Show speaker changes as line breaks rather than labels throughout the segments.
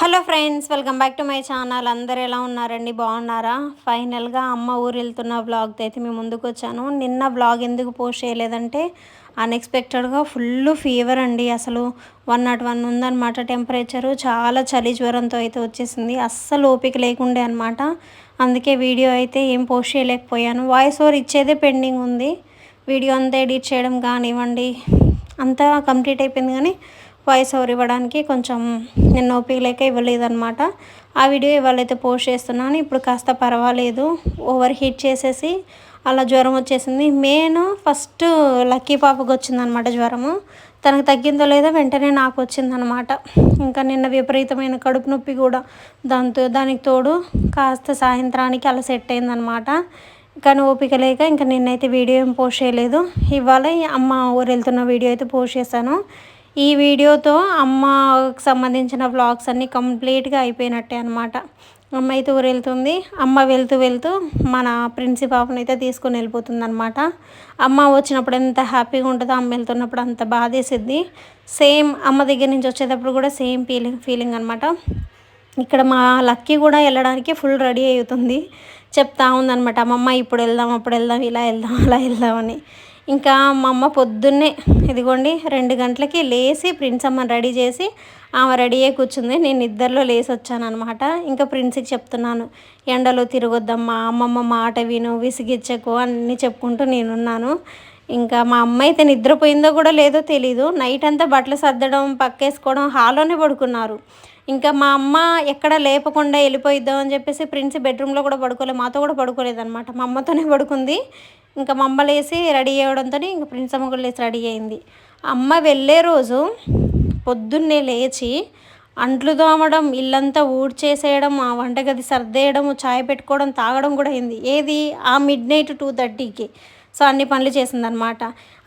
Hello friends welcome back to my channel. అందరు ఎలా ఉన్నారండి? బాగున్నారా? ఫైనల్గా అమ్మ ఊరు వెళ్తున్న వ్లాగ్తో అయితే మేము ముందుకు వచ్చాను. నిన్న వ్లాగ్ ఎందుకు పోస్ట్ చేయలేదంటే అన్ఎక్స్పెక్టెడ్గా ఫుల్ ఫీవర్ అండి. అసలు వన్ నాట్ వన్ ఉందన్నమాట టెంపరేచరు చాలా చలి జ్వరంతో అయితే వచ్చేసింది. అస్సలు ఓపిక లేకుండే అనమాట అందుకే వీడియో అయితే ఏం పోస్ట్ చేయలేకపోయాను. వాయిస్ ఓవర్ ఇచ్చేదే పెండింగ్ ఉంది. వీడియో అంతా ఎడిట్ చేయడం కానివ్వండి అంతా కంప్లీట్ అయిపోయింది కానీ వాయిస్ ఓవర్ ఇవ్వడానికి కొంచెం నేను ఓపిక లేక ఇవ్వలేదన్నమాట. ఆ వీడియో ఇవాళైతే పోస్ట్ చేస్తున్నాను. ఇప్పుడు కాస్త పర్వాలేదు. ఓవర్ హీట్ చేసేసి అలా జ్వరం వచ్చేసింది. మెయిన్ ఫస్ట్ లక్కీ పాపకు వచ్చిందనమాట జ్వరము. తనకు తగ్గిందో లేదో వెంటనే నాకు వచ్చిందనమాట ఇంకా నిన్న విపరీతమైన కడుపు నొప్పి కూడా దాంతో దానికి తోడు కాస్త సాయంత్రానికి అలా సెట్ అయిందనమాట కానీ ఓపిక లేక ఇంకా నిన్నైతే వీడియో ఏం పోస్ట్ చేయలేదు. ఇవాళ అమ్మ ఊరు వెళ్తున్న వీడియో అయితే పోస్ట్ చేశాను. ఈ వీడియోతో అమ్మకు సంబంధించిన వ్లాగ్స్ అన్నీ కంప్లీట్గా అయిపోయినట్టే అనమాట అమ్మ అయితే ఊరు వెళ్తుంది అమ్మ వెళ్తూ వెళ్తూ మన ప్రిన్సిపాల్ని అయితే తీసుకొని వెళ్ళిపోతుంది అనమాట అమ్మ వచ్చినప్పుడు ఎంత హ్యాపీగా ఉంటుందో అమ్మ వెళ్తున్నప్పుడు అంత బాధేసిద్ది. సేమ్ అమ్మ దగ్గర నుంచి వచ్చేటప్పుడు కూడా సేమ్ ఫీలింగ్ ఫీలింగ్ అనమాట ఇక్కడ మా లక్కీ కూడా వెళ్ళడానికి ఫుల్ రెడీ అవుతుంది. చెప్తా ఉందనమాట అమ్మమ్మ ఇప్పుడు వెళ్దాం అప్పుడు వెళ్దాం ఇలా వెళ్దాం అలా వెళ్దామని ఇంకా మా అమ్మ పొద్దున్నే ఇదిగోండి రెండు గంటలకి లేచి ప్రిన్స్ అమ్మని రెడీ చేసి ఆమె రెడీ అయ్యి కూర్చుంది. నేను నిద్రలో లేచి వచ్చాను అనమాట ఇంకా ప్రిన్స్కి చెప్తున్నాను ఎండలో తిరగొద్దమ్మా అమ్మమ్మ మాట విను విసిగిచ్చకు అన్నీ చెప్పుకుంటూ నేనున్నాను. ఇంకా మా అమ్మ అయితే నిద్రపోయిందో కూడా లేదో తెలీదు. నైట్ అంతా బట్టలు సర్దడం పక్కేసుకోవడం హాల్లోనే పడుకున్నారు. ఇంకా మా అమ్మ ఎక్కడ లేపకుండా వెళ్ళిపోయిద్దాం అని చెప్పేసి ప్రిన్స్ బెడ్రూమ్లో కూడా పడుకోలేదు మాతో కూడా పడుకోలేదు అనమాట మా అమ్మతోనే పడుకుంది. ఇంకా మా అమ్మ లేసి రెడీ అవ్వడంతో ఇంకా ప్రిన్స్ అమ్మ కూడా లేచి రెడీ అయింది. అమ్మ వెళ్ళే రోజు పొద్దున్నే లేచి అంట్లు తోమడం ఇల్లంతా ఊడ్చేసేయడం ఆ వంటగది సర్దేయడం చాయ్ పెట్టుకోవడం తాగడం కూడా అయింది. ఏది? ఆ మిడ్ నైట్ టూ థర్టీకి. సో అన్ని పనులు చేసిందనమాట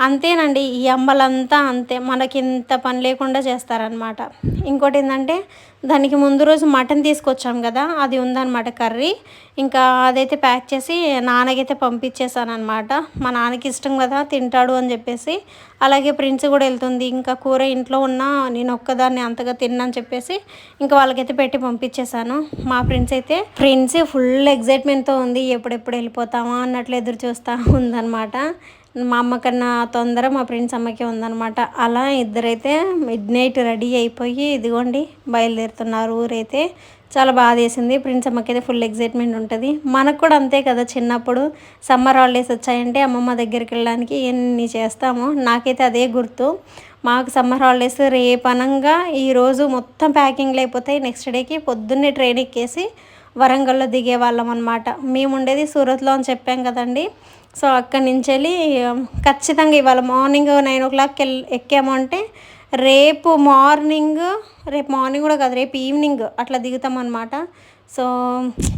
అంతేనండి ఈ అమ్మలంతా అంతే. మనకి ఇంత పని లేకుండా చేస్తారనమాట ఇంకోటి ఏంటంటే దానికి ముందు రోజు మటన్ తీసుకొచ్చాం కదా అది ఉందన్నమాట కర్రీ. ఇంకా అదైతే ప్యాక్ చేసి నాన్నకైతే పంపించేసాను అనమాట మా నాన్నకి ఇష్టం కదా తింటాడు అని చెప్పేసి. అలాగే ప్రిన్స్ కూడా వెళ్తుంది. ఇంకా కూర ఇంట్లో ఉన్నా నేను ఒక్కదాన్ని అంతగా తిన్నాను చెప్పేసి ఇంకా వాళ్ళకైతే పెట్టి పంపించేశాను. మా ఫ్రెండ్స్ అయితే ఫ్రెండ్స్ ఫుల్ ఎగ్జైట్మెంట్తో ఉంది. ఎప్పుడెప్పుడు వెళ్ళిపోతామా అన్నట్లు ఎదురు చూస్తూ ఉందన్నమాట. మా అమ్మ కన్నా తొందర మా ఫ్రెండ్స్ అమ్మకి ఉందనమాట అలా ఇద్దరైతే మిడ్ నైట్ రెడీ అయిపోయి ఇదిగోండి బయలుదేరుతున్నారు ఊరైతే. చాలా బాగా వేసింది ప్రిన్స్ అమ్మకి అయితే ఫుల్ ఎగ్జైట్మెంట్ ఉంటుంది. మనకు కూడా అంతే కదా చిన్నప్పుడు సమ్మర్ హాలిడేస్ వచ్చాయంటే అమ్మమ్మ దగ్గరికి వెళ్ళడానికి ఎన్ని చేస్తామో. నాకైతే అదే గుర్తు. మాకు సమ్మర్ హాలిడేస్ రేపనంగా ఈరోజు మొత్తం ప్యాకింగ్లు అయిపోతాయి. నెక్స్ట్ డేకి పొద్దున్నే ట్రైన్ ఎక్కేసి వరంగల్లో దిగే వాళ్ళం అనమాట మేము ఉండేది సూరత్లో అని చెప్పాం కదండి. సో అక్కడి నుంచి వెళ్ళి ఖచ్చితంగా ఇవాళ మార్నింగ్ నైన్ ఓ క్లాక్కి వెళ్ళి ఎక్కాము అంటే రేపు మార్నింగ్ రేపు మార్నింగ్ కూడా కాదు రేపు ఈవినింగ్ అట్లా దిగుతాం అనమాట సో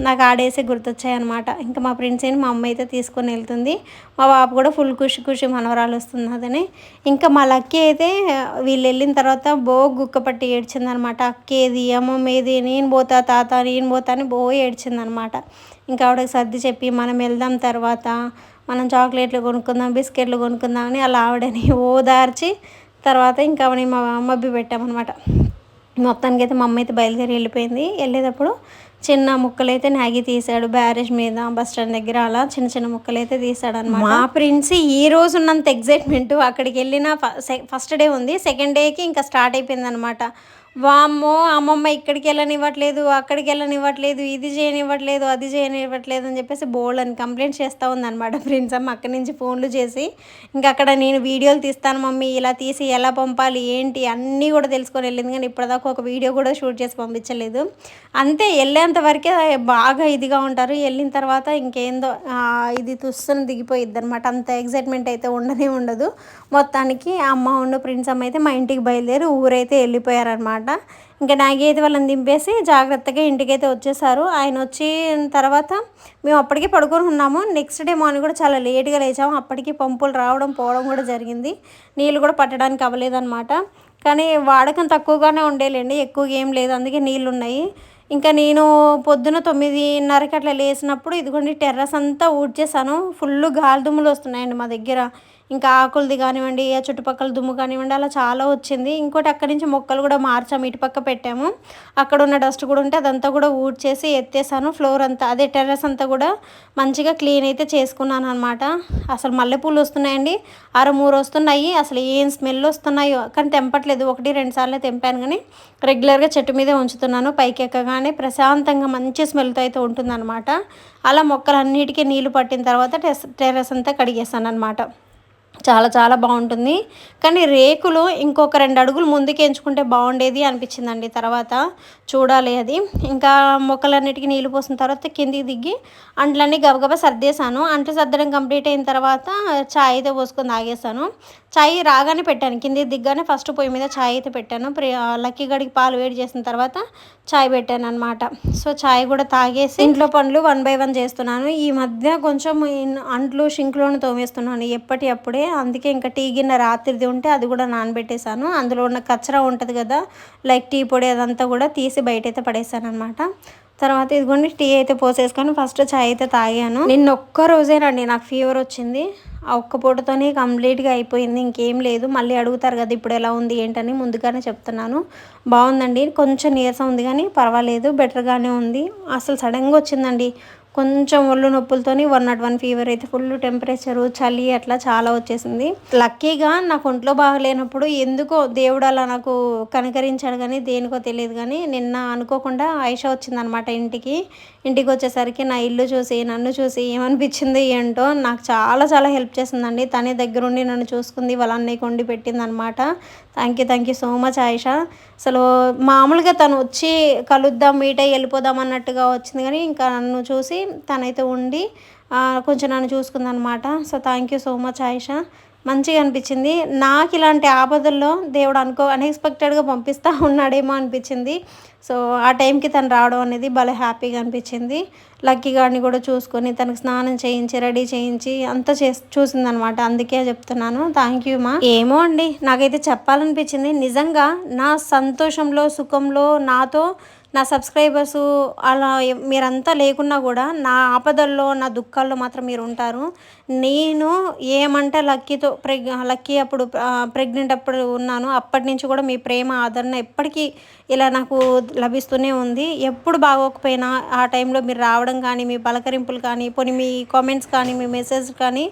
నాకు ఆడేసి గుర్తొచ్చాయి అనమాట ఇంకా మా ఫ్రెండ్స్ మా అమ్మ అయితే తీసుకొని వెళ్తుంది. మా బాబు కూడా ఫుల్ ఖుషి ఖుషి మనవరాలు వస్తున్నదని ఇంకా మా లక్కీ అయితే వీళ్ళు వెళ్ళిన తర్వాత బో గుక్క పట్టి ఏడ్చిందనమాట అక్కేది అమ్మమ్మేది నేను పోతా తాత నేను పోతా అని బో ఏడ్చిందనమాట ఇంకా ఆవిడకి సర్ది చెప్పి మనం వెళ్దాం తర్వాత మనం చాక్లెట్లు కొనుక్కుందాం బిస్కెట్లు కొనుక్కుందాం అని అలా ఆవిడని ఓదార్చి తర్వాత ఇంకా ఆవిడని మా మబ్బి పెట్టామన్నమాట. మొత్తానికి అయితే మా అమ్మ అయితే బయలుదేరి వెళ్ళిపోయింది. వెళ్ళేటప్పుడు చిన్న ముక్కలు అయితే మ్యాగీ తీసాడు బ్యారేజ్ మీద బస్ స్టాండ్ దగ్గర అలా చిన్న చిన్న ముక్కలు అయితే తీసాడు అనమాట మా ప్రిన్స్ ఈ రోజు ఉన్నంత ఎగ్జైట్మెంట్ అక్కడికి వెళ్ళిన ఫస్ట్ డే ఉంది సెకండ్ డేకి ఇంకా స్టార్ట్ అయిపోయింది అనమాట వామ్మో అమ్మమ్మ ఇక్కడికి వెళ్ళనివ్వట్లేదు అక్కడికి వెళ్ళనివ్వట్లేదు ఇది చేయనివ్వట్లేదు అది చేయనివ్వట్లేదు అని చెప్పేసి బోల్డ్ అని కంప్లైంట్ చేస్తూ ఉందన్నమాట ఫ్రెండ్స్ అమ్మ అక్కడి నుంచి ఫోన్లు చేసి ఇంకా అక్కడ నేను వీడియోలు తీస్తాను మమ్మీ ఇలా తీసి ఎలా పంపాలి ఏంటి? అన్నీ కూడా తెలుసుకొని వెళ్ళింది. కానీ ఇప్పటిదాకా ఒక వీడియో కూడా షూట్ చేసి పంపించలేదు. అంతే వెళ్ళేంత వరకే బాగా ఇదిగా ఉంటారు. వెళ్ళిన తర్వాత ఇంకేందో ఇది తుస్సును దిగిపోయిద్ది అనమాట అంత ఎగ్జైట్మెంట్ అయితే ఉండనే ఉండదు. మొత్తానికి అమ్మ ఉండు ప్రిన్స్ అమ్మ అయితే మా ఇంటికి బయలుదేరి ఊరైతే వెళ్ళిపోయారనమాట ఇంకా నాగేది వాళ్ళని దింపేసి జాగ్రత్తగా ఇంటికైతే వచ్చేసారు. ఆయన వచ్చిన తర్వాత మేము అప్పటికే పడుకొని ఉన్నాము. నెక్స్ట్ డే మార్నింగ్ కూడా చాలా లేట్గా లేచాము. అప్పటికి పంపులు రావడం పోవడం కూడా జరిగింది. నీళ్ళు కూడా పట్టడానికి అవ్వలేదన్నమాట. కానీ వాడకం తక్కువగానే ఉండేలేండి. ఎక్కువగా ఏం లేదు. అందుకే నీళ్ళు ఉన్నాయి ఇంకా నేను పొద్దున తొమ్మిదిన్నరకి అట్లా లేచినప్పుడు ఇదిగోండి టెర్రస్ అంతా ఊడ్చేసాను. ఫుల్ గాలిదుమ్ములు వస్తున్నాయండి మా దగ్గర. ఇంకా ఆకులది కానివ్వండి ఆ చుట్టుపక్కల దుమ్ము కానివ్వండి అలా చాలా వచ్చింది. ఇంకోటి అక్కడి నుంచి మొక్కలు కూడా మార్చాము ఇటు పక్క పెట్టాము. అక్కడ ఉన్న డస్ట్ కూడా ఉంటే అదంతా కూడా ఊడ్చేసి ఎత్తేసాను. ఫ్లోర్ అంతా అదే టెర్రస్ అంతా కూడా మంచిగా క్లీన్ అయితే చేసుకున్నాను అనమాట అసలు మల్లెపూలు వస్తున్నాయండి. అర మూరు వస్తున్నాయి. అసలు ఏం స్మెల్ వస్తున్నాయో కానీ తెంపట్లేదు. ఒకటి రెండు సార్లు తెంపాను కానీ రెగ్యులర్గా చెట్టు మీదే ఉంచుతున్నాను. పైకి ఎక్కగానే ప్రశాంతంగా మంచి స్మెల్తో అయితే ఉంటుందన్నమాట. అలా మొక్కలన్నిటికీ నీళ్ళు పట్టిన తర్వాత టెస్ టెర్రస్ అంతా కడిగేస్తాను అనమాట చాలా చాలా బాగుంటుంది. కానీ రేకులు ఇంకొక రెండు అడుగులు ముందుకు ఎంచుకుంటే బాగుండేది అనిపించిందండి. తర్వాత చూడాలి అది. ఇంకా మొక్కలన్నిటికీ నీళ్ళు పోసిన తర్వాత కిందికి దిగి అంట్లన్నీ గబగబా సర్దేశాను. అంట్లు సర్దడం కంప్లీట్ అయిన తర్వాత చాయ్ అయితే పోసుకొని తాగేసాను చాయ్ రాగానే పెట్టాను. కిందికి దిగ్గానే ఫస్ట్ పొయ్యి మీద చాయ్ అయితే పెట్టాను. లక్కీ గడికి పాలు వేడి చేసిన తర్వాత చాయ్ పెట్టాను అనమాట సో చాయ్ కూడా తాగేసి ఇంట్లో పనులు వన్ బై వన్ చేస్తున్నాను. ఈ మధ్య కొంచెం అంట్లు షింక్లోనే తోమేస్తున్నాను. ఎప్పటి అప్పుడే అందుకే ఇంకా టీ గిన్నె రాత్రిది ఉంటే అది కూడా నానబెట్టేశాను. అందులో ఉన్న కచ్చరా ఉంటుంది కదా లైక్ టీ పొడి అదంతా కూడా తీసి బయట అయితే అనమాట తర్వాత ఇదిగోండి టీ అయితే పోసేసుకొని ఫస్ట్ చాయ్ అయితే తాగాను. నిన్న ఒక్క రోజేనండి నాకు ఫీవర్ వచ్చింది. ఆ ఒక్క పూటతోనే కంప్లీట్గా అయిపోయింది ఇంకేం లేదు. మళ్ళీ అడుగుతారు కదా ఇప్పుడు ఎలా ఉంది ఏంటని ముందుగానే చెప్తున్నాను. బాగుందండి కొంచెం నీరసం ఉంది కానీ పర్వాలేదు బెటర్గానే ఉంది. అసలు సడన్గా వచ్చిందండి కొంచెం ఒళ్ళు నొప్పులతోని వన్ నాట్ వన్ ఫీవర్ అయితే ఫుల్ టెంపరేచరు చలి అట్లా చాలా వచ్చేసింది. లక్కీగా నాకు ఒంట్లో బాగలేనప్పుడు ఎందుకో దేవుడు అలా నాకు కనికరించాడు కానీ దేనికో తెలియదు కానీ నిన్న అనుకోకుండా ఆయిషా వచ్చిందనమాట ఇంటికి. ఇంటికి వచ్చేసరికి నా ఇల్లు చూసి నన్ను చూసి ఏమనిపించింది ఏంటో నాకు చాలా చాలా హెల్ప్ చేసిందండి. తనే దగ్గరుండి నన్ను చూసుకుంది వాళ్ళ అన్నయ్య కొండి పెట్టిందనమాట. Thank you thank you so much Ayesha. అసలు మామూలుగా తను వచ్చి కలుద్దాం మీట్ అయ్యి వెళ్ళిపోదాం అన్నట్టుగా వచ్చింది కానీ ఇంకా నన్ను చూసి తనైతే ఉండి కొంచెం నన్ను చూసుకుందనమాట. So thank you so much Ayesha. మంచిగా అనిపించింది. నాకు ఇలాంటి ఆపదల్లో దేవుడు అనుకో అన్ఎక్స్పెక్టెడ్గా పంపిస్తూ ఉన్నాడేమో అనిపించింది. సో ఆ టైంకి తను రావడం అనేది భలే హ్యాపీగా అనిపించింది. లక్కీ గారిని కూడా చూసుకొని తనకు స్నానం చేయించి రెడీ చేయించి అంతా చేసి చూసిందనమాట. అందుకే చెప్తున్నాను. థ్యాంక్ యూ మా. ఏమో అండి నాకైతే చెప్పాలనిపించింది. నిజంగా నా సంతోషంలో సుఖంలో నాతో నా సబ్స్క్రైబర్స్ అలా మీరంతా లేకున్నా కూడా నా ఆపదల్లో నా దుఃఖాల్లో మాత్రం మీరు ఉంటారు నేను ఏమంటే లక్కీతో ప్రెగ్ లక్కీ అప్పుడు ప్రెగ్నెంట్ అప్పుడు ఉన్నాను. అప్పటి నుంచి కూడా మీ ప్రేమ ఆదరణ ఎప్పటికీ ఇలా నాకు లభిస్తూనే ఉంది. ఎప్పుడు బాగోకపోయినా ఆ టైంలో మీరు రావడం కానీ మీ పలకరింపులు కానీ పోనీ మీ కామెంట్స్ కానీ మీ మెసేజ్ కానీ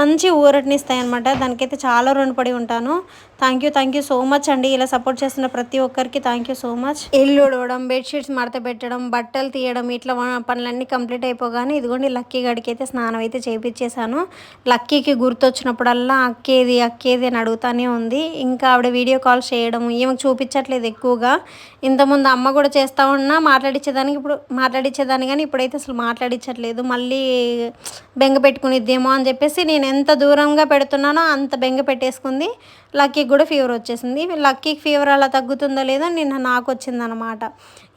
మంచి ఊరటనిస్తాయి అనమాట దానికైతే చాలా రుణపడి ఉంటాను. Thank you thank you so much అండి. ఇలా సపోర్ట్ చేస్తున్న ప్రతి ఒక్కరికి థ్యాంక్ యూ సో మచ్ ఇల్లు ఉడవడం బెడ్షీట్స్ మడత పెట్టడం బట్టలు తీయడం ఇట్లా పనులన్నీ కంప్లీట్ అయిపోగానే ఇదిగోండి లక్కీ గడికి అయితే స్నానం అయితే చేయించేసాను లక్కీకి గుర్తొచ్చినప్పుడల్లా అక్కేది అక్కేది అని అడుగుతానే ఉంది. ఇంకా ఆవిడ వీడియో కాల్ చేయడం ఏమి చూపించట్లేదు ఎక్కువగా. ఇంతకుముందు అమ్మ కూడా చేస్తూ ఉన్నా మాట్లాడించేదానికి ఇప్పుడు మాట్లాడించేదాన్ని కానీ ఇప్పుడైతే అసలు మాట్లాడించట్లేదు మళ్ళీ బెంగ పెట్టుకునిద్దేమో అని చెప్పేసి నేను ఎంత దూరంగా పెడుతున్నానో అంత బెంగ పెట్టేసుకుంది. లక్కీకి కూడా ఫీవర్ వచ్చేసింది. లక్కీకి ఫీవర్ అలా తగ్గుతుందో లేదో నిన్న నాకు వచ్చిందనమాట.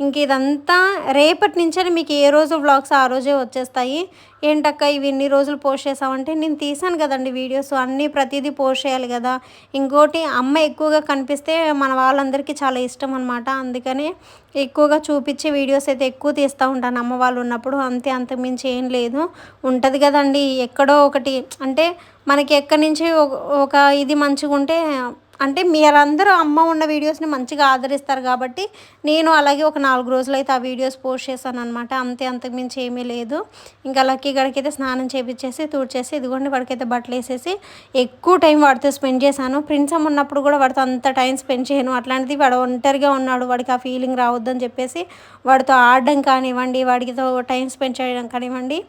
ఇంక ఇదంతా రేపటి నుంచే మీకు ఏ రోజు వ్లాగ్స్ ఆ రోజే వచ్చేస్తాయి. ఏంటక్క ఇవి ఇన్ని రోజులు పోస్ట్ చేసామంటే నేను తీసాను కదండి వీడియోస్. అన్నీ ప్రతిదీ పోస్ట్ చేయాలి కదా. ఇంకోటి అమ్మ ఎక్కువగా కనిపిస్తే మన వాళ్ళందరికీ చాలా ఇష్టం అనమాట అందుకనే ఎక్కువగా చూపించే వీడియోస్ అయితే ఎక్కువ తీస్తూ ఉంటాను. అమ్మ వాళ్ళు ఉన్నప్పుడు అంతే అంతకుమించి ఏం లేదు. ఉంటుంది కదండి. ఎక్కడో ఒకటి అంటే మనకి ఎక్కడి నుంచి ఒక ఇది మంచిగా ఉంటే అంటే మీరందరూ అమ్మ ఉన్న వీడియోస్ని మంచిగా ఆదరిస్తారు కాబట్టి నేను అలాగే ఒక నాలుగు రోజులు అయితే ఆ వీడియోస్ పోస్ట్ చేశాను అనమాట అంతే అంతకుమించి ఏమీ లేదు. ఇంకా లక్కీ గడికైతే స్నానం చేపించేసి తూడ్చేసి ఇదిగోండి వాడికైతే బట్టలు వేసేసి ఎక్కువ టైం వాడితో స్పెండ్ చేశాను. ప్రిన్స్ ఉన్నప్పుడు కూడా వాడితో అంత టైం స్పెండ్ చేయను. అట్లాంటిది వాడు ఒంటరిగా ఉన్నాడు వాడికి ఆ ఫీలింగ్ రావద్దని చెప్పేసి వాడితో ఆడడం కానివ్వండి వాడితో టైం స్పెండ్ చేయడం కానివ్వండి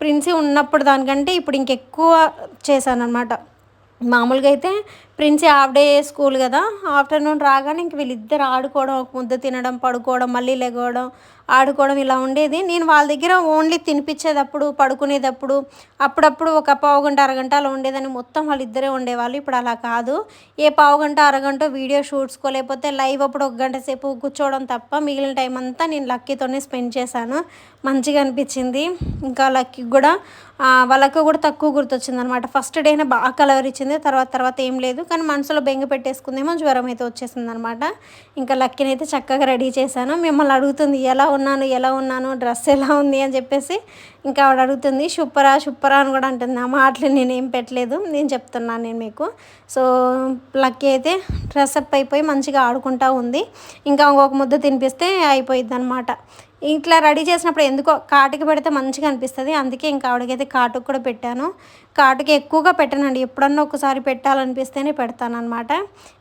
ప్రిన్సీ ఉన్నప్పుడు దానికంటే ఇప్పుడు ఇంకెక్కువ చేశాను అనమాట మామూలుగా అయితే ప్రిన్స్ హాఫ్ డే స్కూల్ కదా ఆఫ్టర్నూన్ రాగానే ఇంక వీళ్ళిద్దరు ఆడుకోవడం ఒక ముద్ద తినడం పడుకోవడం మళ్ళీ లెగవడం ఆడుకోవడం ఇలా ఉండేది. నేను వాళ్ళ దగ్గర ఓన్లీ తినిపించేటప్పుడు పడుకునేటప్పుడు అప్పుడప్పుడు ఒక పావు గంట అరగంట అలా ఉండేదని మొత్తం వాళ్ళిద్దరే ఉండేవాళ్ళు. ఇప్పుడు అలా కాదు. ఏ పావు గంట అరగంట వీడియో షూట్స్కో లేకపోతే లైవ్ అప్పుడు ఒక గంట సేపు కూర్చోవడం తప్ప మిగిలిన టైం అంతా నేను లక్కీతోనే స్పెండ్ చేశాను. మంచిగా అనిపించింది. ఇంకా లక్కీ కూడా వాళ్ళకు కూడా తక్కువ గుర్తొచ్చింది అనమాట ఫస్ట్ డేనే బాగా కలర్ ఇచ్చింది తర్వాత తర్వాత ఏం లేదు. కానీ మనసులో బెంగ పెట్టేసుకుందేమో జ్వరం అయితే వచ్చేసింది అనమాట ఇంకా లక్కీని అయితే చక్కగా రెడీ చేశాను. మిమ్మల్ని అడుగుతుంది ఎలా ఉన్నాను? ఎలా ఉన్నాను? డ్రెస్ ఎలా ఉంది? అని చెప్పేసి ఇంకా ఆవిడ అడుగుతుంది సూపరా సూపరా అని కూడా అంటుంది. ఆ మాటలు నేను ఏం పెట్టలేదు. నేను చెప్తున్నాను నేను మీకు. సో లక్కీ అయితే డ్రెస్అప్ అయిపోయి మంచిగా ఆడుకుంటా ఉంది. ఇంకా ఒక ముద్ద తినిపిస్తే అయిపోయింది అనమాట ఇట్లా రెడీ చేసినప్పుడు ఎందుకో కాటుకి పెడితే మంచిగా అనిపిస్తుంది. అందుకే ఇంకా ఆవిడకైతే కాటుకు కూడా పెట్టాను. కాటుకి ఎక్కువగా పెట్టానండి. ఎప్పుడన్నా ఒకసారి పెట్టాలనిపిస్తేనే పెడతాను అనమాట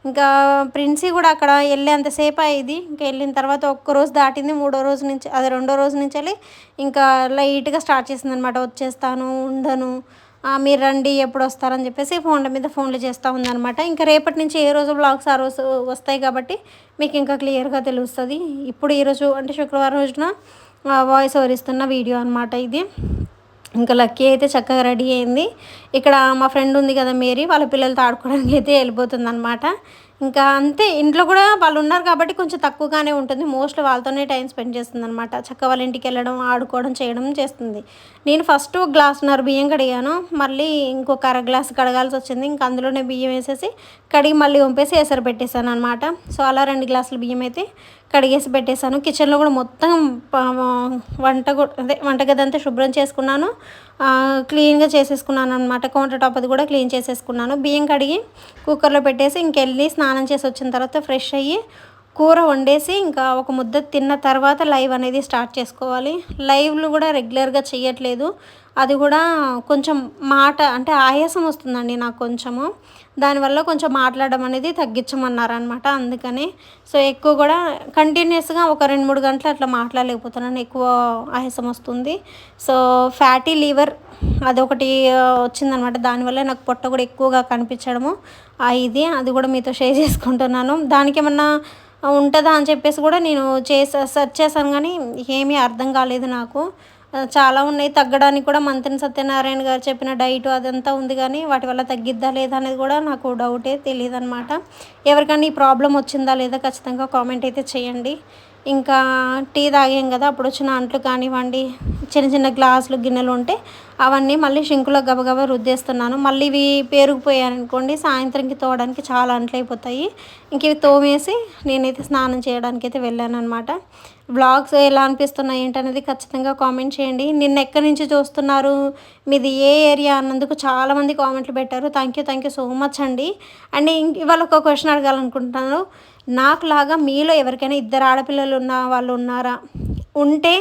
ఇంకా ప్రిన్సీ కూడా అక్కడ వెళ్ళేంతసేపు అయ్యింది ఇంకా వెళ్ళిన తర్వాత ఒక్క రోజు దాటింది. మూడో రోజు నుంచి అది రెండో రోజు నుంచి ఇంకా లైట్గా స్టార్ట్ చేసింది అనమాట వచ్చేస్తాను ఉండను. మీరు రండి ఎప్పుడు వస్తారని చెప్పేసి ఫోన్ల మీద ఫోన్లు చేస్తూ ఉందనమాట ఇంకా రేపటి నుంచి ఏ రోజు బ్లాగ్స్ ఆ రోజు వస్తాయి కాబట్టి మీకు ఇంకా క్లియర్గా తెలుస్తుంది. ఇప్పుడు ఈరోజు అంటే శుక్రవారం రోజున వాయిస్ ఓవర్ ఇస్తున్న వీడియో అనమాట ఇది. ఇంకా లక్కీ అయితే చక్కగా రెడీ అయింది. ఇక్కడ మా ఫ్రెండ్ ఉంది కదా మేరీ వాళ్ళ పిల్లలతో ఆడుకోవడానికి అయితే వెళ్ళిపోతుంది అనమాట ఇంకా అంతే ఇంట్లో కూడా వాళ్ళు ఉన్నారు కాబట్టి కొంచెం తక్కువగానే ఉంటుంది. మోస్ట్లీ వాళ్ళతోనే టైం స్పెండ్ చేస్తుంది అనమాట చక్క వాళ్ళ ఇంటికి వెళ్ళడం ఆడుకోవడం చేయడం చేస్తుంది. నేను ఫస్ట్ గ్లాసున్నర బియ్యం కడిగాను. మళ్ళీ ఇంకొక అర గ్లాస్ కడగాల్సి వచ్చింది. ఇంకా అందులోనే బియ్యం వేసేసి కడిగి మళ్ళీ వంపేసి ఎసరు పెట్టేశాను అనమాట సో అలా రెండు గ్లాసుల బియ్యం అయితే కడిగేసి పెట్టేశాను. కిచెన్లో కూడా మొత్తం వంట అదే వంటగది అంతా శుభ్రం చేసుకున్నాను. క్లీన్గా చేసేసుకున్నాను అనమాట కౌంటర్ టాప్ అది కూడా క్లీన్ చేసేసుకున్నాను. బియ్యం కడిగి కుక్కర్లో పెట్టేసి ఇంకెళ్ళి స్నానం చేసి వచ్చిన తర్వాత ఫ్రెష్ అయ్యి కూర వండేసి ఇంకా ఒక ముద్ద తిన్న తర్వాత లైవ్ అనేది స్టార్ట్ చేసుకోవాలి. లైవ్లు కూడా రెగ్యులర్గా చేయట్లేదు అది కూడా కొంచెం మాట అంటే ఆయాసం వస్తుందండి నాకు కొంచెము. దానివల్ల కొంచెం మాట్లాడడం అనేది తగ్గించమన్నారనమాట అందుకని. సో ఎక్కువ కూడా కంటిన్యూస్గా ఒక రెండు మూడు గంటలు అట్లా మాట్లాడలేకపోతున్నాను. ఎక్కువ ఆయాసం వస్తుంది. సో ఫ్యాటీ లీవర్ అదొకటి వచ్చిందనమాట. దానివల్ల నాకు పొట్ట కూడా ఎక్కువగా కనిపించడము. ఇది అది కూడా మీతో షేర్ చేసుకుంటున్నాను. దానికి ఏమన్నా ఉంటుందా అని చెప్పేసి కూడా నేను చేసా సెర్చ్ చేశాను కానీ ఏమీ అర్థం కాలేదు నాకు. చాలా ఉన్నాయి. తగ్గడానికి కూడా మంత్రి సత్యనారాయణ గారు చెప్పిన డైట్ అదంతా ఉంది కానీ వాటి వల్ల తగ్గిద్దా లేదా అనేది కూడా నాకు డౌటే తెలియదు అనమాట ఎవరికైనా ఈ ప్రాబ్లం వచ్చిందా లేదా ఖచ్చితంగా కామెంట్ అయితే చేయండి. ఇంకా టీ తాగాం కదా అప్పుడు వచ్చిన అంట్లు కానివ్వండి చిన్న చిన్న గ్లాసులు గిన్నెలు ఉంటే అవన్నీ మళ్ళీ షింకులో గబగబా రుద్దేస్తున్నాను. మళ్ళీ ఇవి పేరుకుపోయాయనుకోండి సాయంత్రంకి తోవడానికి చాలా అంట్లు అయిపోతాయి. ఇంక ఇవి తోమేసి నేనైతే స్నానం చేయడానికి అయితే వెళ్ళాను అనమాట బ్లాగ్స్ ఎలా అనిపిస్తున్నాయి ఏంటనేది ఖచ్చితంగా కామెంట్ చేయండి. నిన్న ఎక్కడి నుంచి చూస్తున్నారు? మీది ఏ ఏరియా అన్నందుకు చాలామంది కామెంట్లు పెట్టారు. Thank you thank you so much అండి. అండ్ ఇవాళ ఒక క్వశ్చన్ అడగాలనుకుంటున్నాను. నాకులాగా మీలో ఎవరికైనా ఇద్దరు ఆడపిల్లలు ఉన్న వాళ్ళు ఉన్నారా? ఉంటే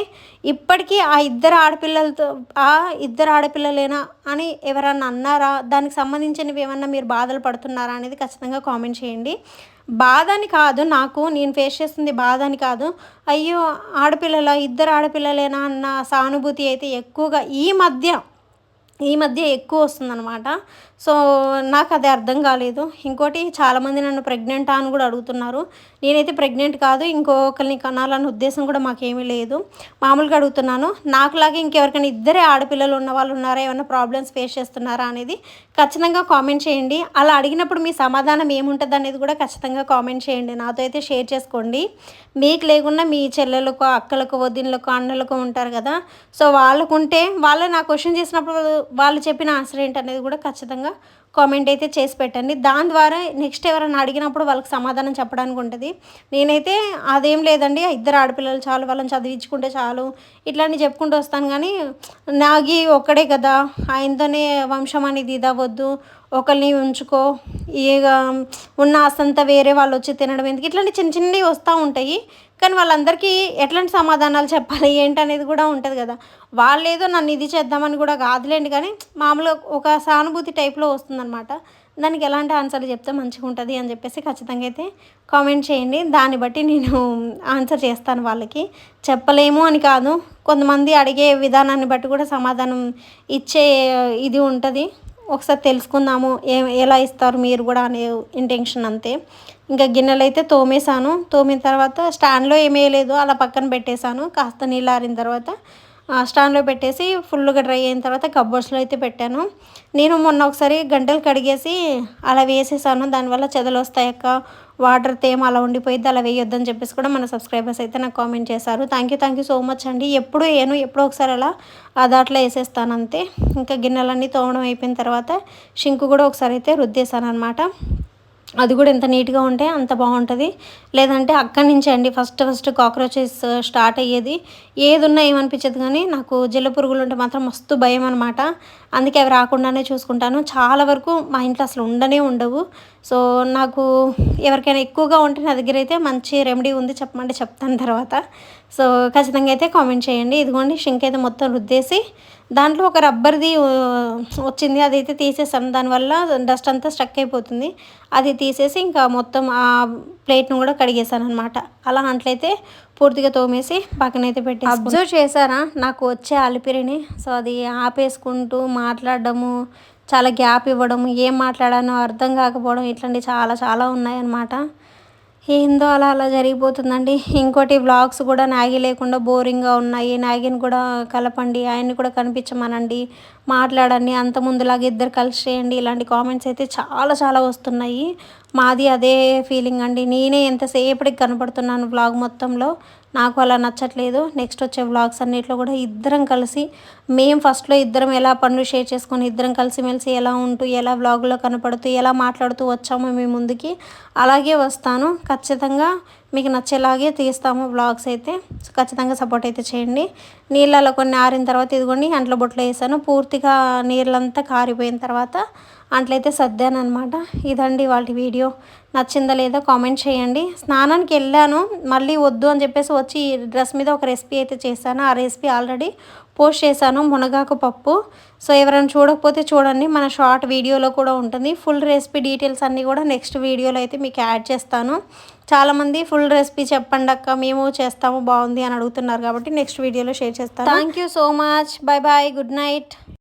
ఇప్పటికీ ఆ ఇద్దరు ఆడపిల్లలతో ఆ ఇద్దరు ఆడపిల్లలేనా అని ఎవరన్నా అన్నారా? దానికి సంబంధించినవి ఏమన్నా మీరు బాధలు పడుతున్నారా అనేది ఖచ్చితంగా కామెంట్ చేయండి. బాధ అని కాదు నాకు నేను ఫేస్ చేస్తుంది బాధ అని కాదు. అయ్యో ఆడపిల్లల ఇద్దరు ఆడపిల్లలేనా అన్న సానుభూతి అయితే ఎక్కువగా ఈ మధ్య ఈ మధ్య ఎక్కువ వస్తుందన్నమాట. సో నాకు అది అర్థం కాలేదు. ఇంకోటి చాలామంది నన్ను ప్రెగ్నెంటా అని కూడా అడుగుతున్నారు. నేనైతే ప్రెగ్నెంట్ కాదు ఇంకొకరిని కనాలన్న ఉద్దేశం కూడా మాకేమీ లేదు. మామూలుగా అడుగుతున్నాను నాకులాగే ఇంకెవరికైనా ఇద్దరే ఆడపిల్లలు ఉన్న వాళ్ళు ఉన్నారా? ఏమైనా ప్రాబ్లమ్స్ ఫేస్ చేస్తున్నారా? అనేది ఖచ్చితంగా కామెంట్ చేయండి. అలా అడిగినప్పుడు మీ సమాధానం ఏముంటుంది అనేది కూడా ఖచ్చితంగా కామెంట్ చేయండి. నాతో అయితే షేర్ చేసుకోండి. మీకు లేకుండా మీ చెల్లెలకు అక్కలకు వదినలకు అన్నలకు ఉంటారు కదా? సో వాళ్ళకుంటే వాళ్ళు నా క్వశ్చన్ చేసినప్పుడు వాళ్ళు చెప్పిన ఆన్సర్ ఏంటనేది కూడా ఖచ్చితంగా కామెంట్ అయితే చేసి పెట్టండి. దాని ద్వారా నెక్స్ట్ ఎవరైనా అడిగినప్పుడు వాళ్ళకి సమాధానం చెప్పడానికి ఉంటుంది. నేనైతే అదేం లేదండి ఇద్దరు ఆడపిల్లలు చాలు వాళ్ళని చదివించుకుంటే చాలు ఇట్లాంటివి చెప్పుకుంటూ వస్తాను కానీ నాగి ఒక్కడే కదా ఆయనతోనే వంశం అనేది ఇదవద్దు ఒకరిని ఉంచుకో ఇక ఉన్న ఆస్తంతా వేరే వాళ్ళు వచ్చి తినడం ఎందుకు? ఇట్లాంటి చిన్న చిన్నవి వస్తూ ఉంటాయి. కానీ వాళ్ళందరికీ ఎట్లాంటి సమాధానాలు చెప్పాలి ఏంటనేది కూడా ఉంటుంది కదా. వాళ్ళు ఏదో నన్ను ఇది చేద్దామని కూడా కాదులేండి కానీ మామూలుగా ఒక సానుభూతి టైప్లో వస్తుందన్నమాట. దానికి ఎలాంటి ఆన్సర్లు చెప్తే మంచిగా ఉంటుంది అని చెప్పేసి ఖచ్చితంగా అయితే కామెంట్ చేయండి. దాన్ని బట్టి నేను ఆన్సర్ చేస్తాను వాళ్ళకి. చెప్పలేము అని కాదు కొంతమంది అడిగే విధానాన్ని బట్టి కూడా సమాధానం ఇచ్చే ఇది ఉంటుంది. ఒకసారి తెలుసుకుందాము ఏ ఎలా ఇస్తారు మీరు కూడా అనే ఇంటెన్షన్ అంతే. ఇంకా గిన్నెలు అయితే తోమేశాను. తోమిన తర్వాత స్టాండ్లో ఏమీ అలా పక్కన పెట్టేశాను. కాస్త నీళ్ళు ఆరిన తర్వాత స్టాండ్లో పెట్టేసి ఫుల్గా డ్రై అయిన తర్వాత కబ్బోర్డ్స్లో అయితే పెట్టాను. నేను మొన్న ఒకసారి గంటలు కడిగేసి అలా వేసేసాను. దానివల్ల చెదలు వస్తాయక్క వాటర్ తేమ అలా ఉండిపోయింది అలా వేయొద్దని చెప్పేసి కూడా మన సబ్స్క్రైబర్స్ అయితే నాకు కామెంట్ చేశారు. Thank you thank you so much అండి. ఎప్పుడు వేయను ఎప్పుడో ఒకసారి అలా దాంట్లో వేసేస్తాను అంతే. ఇంకా గిన్నెలన్నీ తోమడం అయిపోయిన తర్వాత షింకు కూడా ఒకసారి అయితే రుద్దేశాను అనమాట అది కూడా ఎంత నీట్గా ఉంటే అంత బాగుంటుంది. లేదంటే అక్కడి నుంచే అండి ఫస్ట్ ఫస్ట్ కాక్రోచెస్ స్టార్ట్ అయ్యేది. ఏది ఉన్నా ఏమనిపించదు కానీ నాకు జిల్ల పురుగులు ఉంటే మాత్రం మస్తు భయం అనమాట అందుకే అవి రాకుండానే చూసుకుంటాను. చాలా వరకు మా ఇంట్లో అసలు ఉండనే ఉండవు. సో నాకు ఎవరికైనా ఎక్కువగా ఉంటే నా దగ్గర అయితే మంచి రెమెడీ ఉంది చెప్పమంటే చెప్తాను తర్వాత. సో ఖచ్చితంగా అయితే కామెంట్ చేయండి. ఇదిగోండి షింక్ అయితే మొత్తం రుద్దేసి దాంట్లో ఒక రబ్బర్ది వచ్చింది. అదైతే తీసేసాం. దానివల్ల డస్ట్ అంతా స్ట్రక్ అయిపోతుంది. అది తీసేసి ఇంకా మొత్తం ఆ ప్లేట్ను కూడా కడిగేసాను అనమాట అలా అంట్లయితే పూర్తిగా తోమేసి పక్కనైతే పెట్టి అబ్జర్వ్ చేశారా? నాకు వచ్చే అలిపిరిని. సో అది ఆపేసుకుంటూ మాట్లాడడము చాలా గ్యాప్ ఇవ్వడము ఏం మాట్లాడానో అర్థం కాకపోవడం ఇట్లాంటివి చాలా చాలా ఉన్నాయన్నమాట. ఏందో అలా అలా జరిగిపోతుందండి. ఇంకోటి వ్లాగ్స్ కూడా నాగి లేకుండా బోరింగ్గా ఉన్నాయి. నాగిని కూడా కలపండి ఆయన్ని కూడా కనిపించమనండి మాట్లాడండి అంత ముందులాగా ఇద్దరు కలిసి చేయండి. ఇలాంటి కామెంట్స్ అయితే చాలా చాలా వస్తున్నాయి. మాది అదే ఫీలింగ్ అండి. నేనే ఎంతసేపటికి కనపడుతున్నాను వ్లాగ్ మొత్తంలో. నాకు అలా నచ్చట్లేదు. నెక్స్ట్ వచ్చే వ్లాగ్స్ అన్నిట్లో కూడా ఇద్దరం కలిసి మేము ఫస్ట్లో ఇద్దరం ఎలా పనులు షేర్ చేసుకొని ఇద్దరం కలిసిమెలిసి ఎలా ఉంటూ ఎలా వ్లాగ్లో కనపడుతూ ఎలా మాట్లాడుతూ వచ్చామో మీ ముందుకి అలాగే వస్తాను. ఖచ్చితంగా మీకు నచ్చేలాగే తీస్తాము వ్లాగ్స్ అయితే. ఖచ్చితంగా సపోర్ట్ అయితే చేయండి. నీళ్ళలో కొన్ని ఆరిన తర్వాత ఇదిగోండి అంట్లో బొట్లు వేసాను. పూర్తిగా నీళ్ళంతా కారిపోయిన తర్వాత అంట్లయితే సర్దాను అనమాట ఇదండి వాళ్ళ వీడియో. నచ్చిందా లేదా కామెంట్ చేయండి. స్నానానికి వెళ్ళాను మళ్ళీ వద్దు అని చెప్పేసి వచ్చి ఈ డ్రెస్ మీద ఒక రెసిపీ అయితే చేశాను. ఆ రెసిపీ ఆల్రెడీ పోస్ట్ చేశాను మునగాకు పప్పు. సో ఎవరైనా చూడకపోతే చూడండి మన షార్ట్ వీడియోలో కూడా ఉంటుంది. ఫుల్ రెసిపీ డీటెయిల్స్ అన్నీ కూడా నెక్స్ట్ వీడియోలో అయితే మీకు యాడ్ చేస్తాను. చాలామంది ఫుల్ రెసిపీ చెప్పండి అక్క మేము చేస్తాము బాగుంది అని అడుగుతున్నారు కాబట్టి నెక్స్ట్ వీడియోలో షేర్ చేస్తాను. Thank you so much bye bye good night